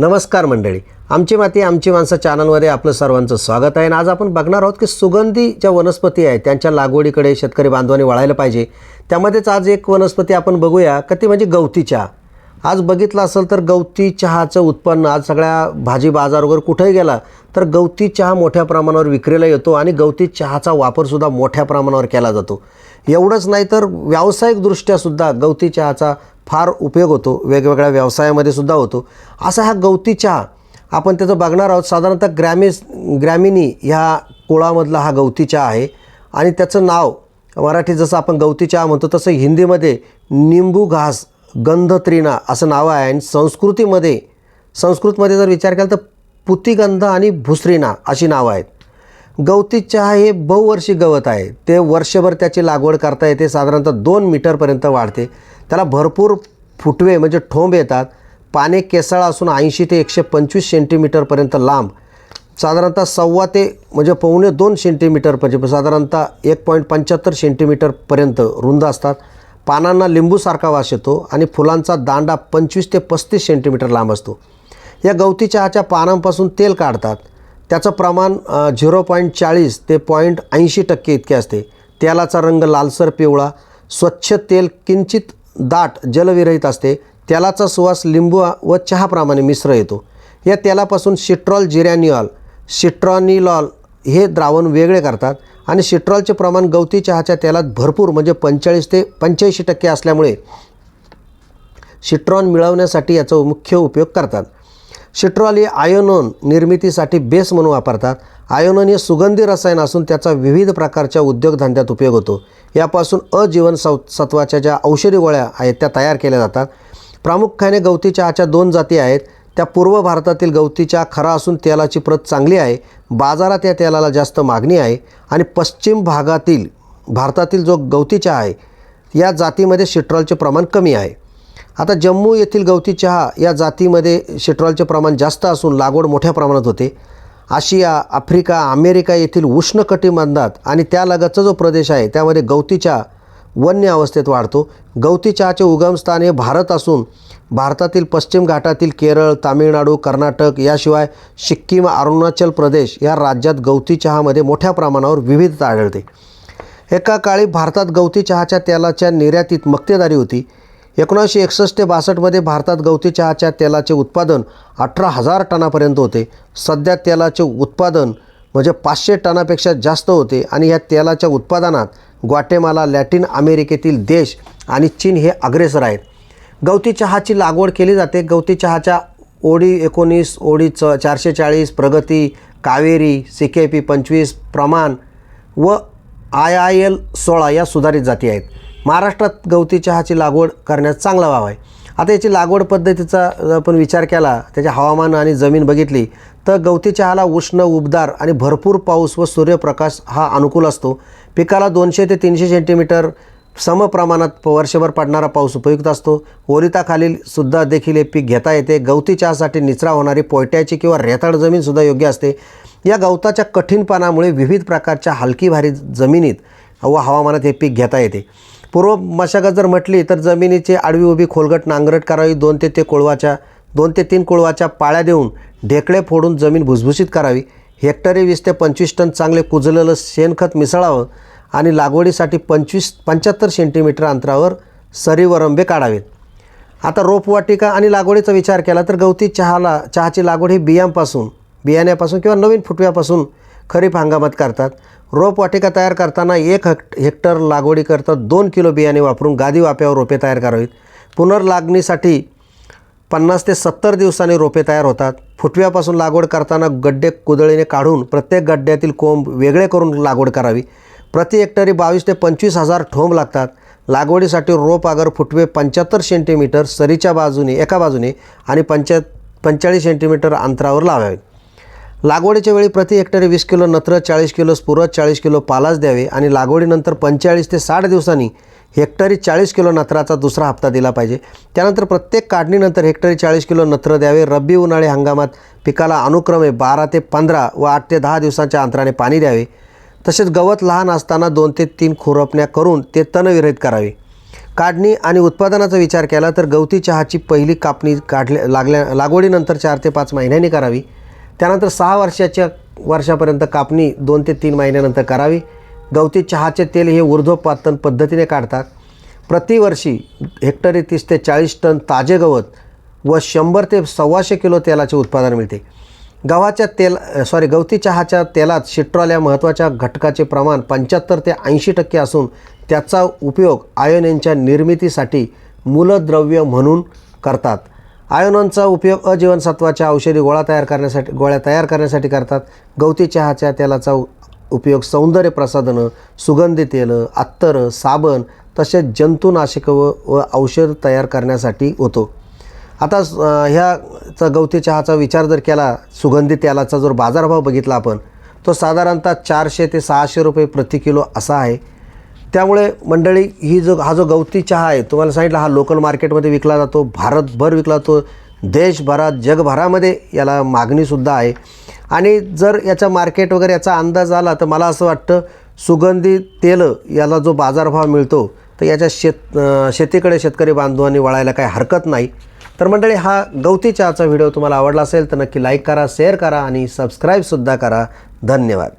नमस्कार मंडळी. आमची माती आमची माणसं चॅनलमध्ये आपलं सर्वांचं स्वागत आहे. आणि आज आपण बघणार आहोत की सुगंधी ज्या वनस्पती आहेत त्यांच्या लागवडीकडे शेतकरी बांधवांनी वळायला पाहिजे. त्यामध्येच आज एक वनस्पती आपण बघूया का ती म्हणजे गवती चहा. आज बघितलं असेल तर गवती चहाचं उत्पन्न आज सगळ्या भाजी बाजार वगैरे कुठेही गेला तर गवती चहा मोठ्या प्रमाणावर विक्रीला येतो आणि गवती चहाचा वापरसुद्धा मोठ्या प्रमाणावर केला जातो. एवढंच नाही तर व्यावसायिकदृष्ट्यासुद्धा गवती चहाचा फार उपयोग होतो वेगवेगळ्या व्यवसायामध्ये सुद्धा होतो. असा हा गवती चहा आपण त्याचं बघणार आहोत. साधारणतः ग्रॅमिस ग्रॅमिनी ह्या कुळामधला हा गवती चहा आहे. आणि त्याचं नाव मराठी जसं आपण गवती चहा म्हणतो तसं हिंदीमध्ये निंबू घास गंधत्रिणा असं नाव आहे. आणि संस्कृतीमध्ये संस्कृतमध्ये जर विचार केला तर पुतिगंध आणि भुसरीना अशी नावं आहेत. गवती चहा हे बहुवर्षी गवत आहे. ते वर्षभर त्याची लागवड करता येते. साधारणतः दोन मीटरपर्यंत वाढते. त्याला भरपूर फुटवे म्हणजे ठोंब येतात. पाने केसाळ असून ऐंशी ते एकशे पंचवीस सेंटीमीटरपर्यंत लांब. साधारणतः सव्वा ते म्हणजे पावणे दोन सेंटीमीटरपर्यंत साधारणतः एक पॉईंट पंच्याहत्तर सेंटीमीटरपर्यंत रुंद असतात. पानांना लिंबूसारखा वास येतो आणि फुलांचा दांडा पंचवीस ते पस्तीस सेंटीमीटर लांब असतो. या गवती चहाच्या पानांपासून तेल काढतात. त्याचं प्रमाण झिरो पॉईंट चाळीस ते पॉईंट ऐंशी टक्के इतके असते. तेलाचा रंग लालसर पिवळा. स्वच्छ तेल किंचित दाट जलविरहित असते तेलाचा सुवास लिंबू व चहाप्रमाणे मिश्र येतो. या तेलापासून सिट्रॉल जिरॅनिऑल सिट्रॉनिलॉल हे द्रावण वेगळे करतात आणि सिट्रॉलचे प्रमाण गवती चहाच्या तेलात भरपूर म्हणजे पंचेचाळीस ते पंच्याऐंशी टक्के असल्यामुळे सिट्रॉन मिळवण्यासाठी याचा मुख्य उपयोग करतात. सिट्रॉल हे आयोनोन निर्मितीसाठी बेस म्हणून वापरतात. आयोनोन हे सुगंधी रसायन असून त्याचा विविध प्रकारच्या उद्योगधंद्यात उपयोग होतो. यापासून अजीवन सौ सत्वाच्या ज्या औषधी गोळ्या आहेत त्या तयार केल्या जातात. प्रामुख्याने गवती चहाच्या दोन जाती आहेत. त्या पूर्व भारतातील गवती चहा खरा असून तेलाची प्रत चांगली आहे. बाजारात या तेलाला जास्त मागणी आहे. आणि पश्चिम भागातील भारतातील जो गवती चहा आहे या जातीमध्ये सिट्रॉलचे प्रमाण कमी आहे. आता जम्मू येथील गवती चहा या जातीमध्ये शेट्रॉलचे प्रमाण जास्त असून लागवड मोठ्या प्रमाणात होते. आशिया आफ्रिका अमेरिका येथील उष्णकटिबंधात आणि त्यालगतचा जो प्रदेश आहे त्यामध्ये गवती चहा वन्य अवस्थेत वाढतो. गवती चहाचे उगमस्थान हे भारत असून भारतातील पश्चिम घाटातील केरळ तामिळनाडू कर्नाटक याशिवाय सिक्कीम अरुणाचल प्रदेश या राज्यात गवती चहामध्ये मोठ्या प्रमाणावर विविधता आढळते. एका काळी भारतात गवती चहाच्या तेलाच्या निर्यातीत मक्तेदारी होती. एकोणीसशे एकसष्ट ते बासष्टमध्ये भारतात गवती चहाच्या तेलाचे उत्पादन अठरा हजार टनापर्यंत होते. सध्या तेलाचे उत्पादन म्हणजे पाचशे टनापेक्षा जास्त होते आणि या तेलाच्या उत्पादनात ग्वाटेमाला लॅटिन अमेरिकेतील देश आणि चीन हे अग्रेसर आहेत. गवती चहाची लागवड केली जाते. गवती चहाच्या ओडी एकोणीस ओडी च चारशे चाळीस प्रगती कावेरी सी के पी पंचवीस प्रमाण व आय आय एल सोळा या सुधारित जाती आहेत. महाराष्ट्रात गवती चहाची लागवड करण्यास चांगला वाव आहे. आता याची लागवड पद्धतीचा आपण विचार केला त्याचे हवामान आणि जमीन बघितली तर गवती चहाला उष्ण उबदार आणि भरपूर पाऊस व सूर्यप्रकाश हा अनुकूल असतो. पिकाला दोनशे ते तीनशे सेंटीमीटर समप्रमाणात वर्षभर पडणारा पाऊस उपयुक्त असतो. ओरिताखालील सुद्धा देखील हे पीक घेता येते. गवती चहासाठी निचरा होणारी पोयट्याची किंवा रेताळ जमीनसुद्धा योग्य असते. या गवताच्या कठीणपणामुळे विविध प्रकारच्या हलकी भारी जमिनीत व हवामानात हे पीक घेता येते. पूर्व मशागत जर म्हटली तर जमिनीची आडवी उभी खोलगट नांगरट करावी दोन ते ते कोळवाच्या दोन ते तीन कोळवाच्या पाळ्या देऊन ढेकळे फोडून जमीन भुसभुशीत करावी. हेक्टरी वीस ते पंचवीस टन चांगले कुजलेलं शेणखत मिसळावं आणि लागवडीसाठी पंचवीस पंच्याहत्तर सेंटीमीटर अंतरावर सरीवरंबे काढावेत. आता रोपवाटिका आणि लागवडीचा विचार केला तर गवती चहाला चहाची लागवड ही बियांपासून बियाण्यापासून किंवा नवीन फुटव्यापासून खरीप हंगामात करतात. रोपवाटिका तयार करताना एक हेक्ट हेक्टर लागवडीकरता दोन किलो बियाणे वापरून गादी वाप्यावर रोपे तयार करावीत. पुनर्लागणीसाठी पन्नास ते सत्तर दिवसांनी रोपे तयार होतात. फुटव्यापासून लागवड करताना गड्डे कुदळीने काढून प्रत्येक गड्ड्यातील कोंब वेगळे करून लागवड करावी. प्रति हेक्टरी बावीस ते पंचवीस हजार ठोंब लागतात. लागवडीसाठी रोप आगर फुटवे पंच्याहत्तर सेंटीमीटर सरीच्या बाजूने एका बाजूने आणि पंच्या पंचेचाळीस सेंटीमीटर अंतरावर लावावे. लागवडीच्या वेळी प्रति हेक्टरी वीस किलो नत्र चाळीस किलो स्फुरत चाळीस किलो पालाच द्यावे आणि लागवडीनंतर पंचेचाळीस ते साठ दिवसांनी हेक्टरी चाळीस किलो नत्राचा दुसरा हप्ता दिला पाहिजे. त्यानंतर प्रत्येक काढणीनंतर हेक्टरी चाळीस किलो नत्र द्यावे. रब्बी उन्हाळी हंगामात पिकाला अनुक्रमे बारा ते पंधरा व आठ ते दहा दिवसांच्या अंतराने पाणी द्यावे. तसेच गवत लहान असताना दोन ते तीन खुरपण्या करून ते तणविरहित करावे. काढणी आणि उत्पादनाचा विचार केला तर गवती चहाची पहिली कापणी काढल्या लागल्या लागवडीनंतर चार ते पाच महिन्यांनी करावी. त्यानंतर सहा वर्षाच्या वर्षापर्यंत कापणी दोन ते तीन महिन्यानंतर करावी. गवती चहाचे तेल हे ऊर्ध्वपातन पद्धतीने काढतात. प्रतिवर्षी हेक्टरी तीस ते चाळीस टन ताजे गवत व शंभर ते सव्वाशे किलो तेलाचे उत्पादन मिळते. गव्हाच्या तेल सॉरी गवती चहाच्या तेलात शिट्रॉल या महत्त्वाच्या घटकाचे प्रमाण पंच्याहत्तर ते ऐंशी टक्के असून त्याचा उपयोग आयोनिनच्या निर्मितीसाठी मूलद्रव्य म्हणून करतात. आयोनांचा उपयोग अजीवनसत्वाच्या औषधी गोळा तयार करण्यासाठी गोळ्या तयार करण्यासाठी करतात. गवती चहाच्या तेलाचा उपयोग सौंदर्य प्रसाधनं सुगंधी तेलं अत्तरं साबण तसेच जंतुनाशकं व व औषध तयार करण्यासाठी होतो. आता ह्याचा गवती चहाचा विचार जर केला सुगंधी तेलाचा जर बाजारभाव बघितला आपण तो साधारणतः चारशे ते सहाशे रुपये प्रति किलो असा आहे. त्यामुळे मंडळी ही जो हा जो गवती चहा आहे तुम्हाला सांगितलं हा लोकल मार्केटमध्ये विकला जातो भारतभर विकला जातो देशभरात जगभरामध्ये याला मागणीसुद्धा आहे. आणि जर याचा मार्केट वगैरे याचा अंदाज आला तर मला असं वाटतं सुगंधी तेल याला जो बाजारभाव मिळतो तर याच्या शेत शेतीकडे शेतकरी बांधवांनी वळायला काही हरकत नाही. तर मंडळी हा गवती चहाचा व्हिडिओ तुम्हाला आवडला असेल तर नक्की लाईक करा शेअर करा आणि सबस्क्राईबसुद्धा करा. धन्यवाद.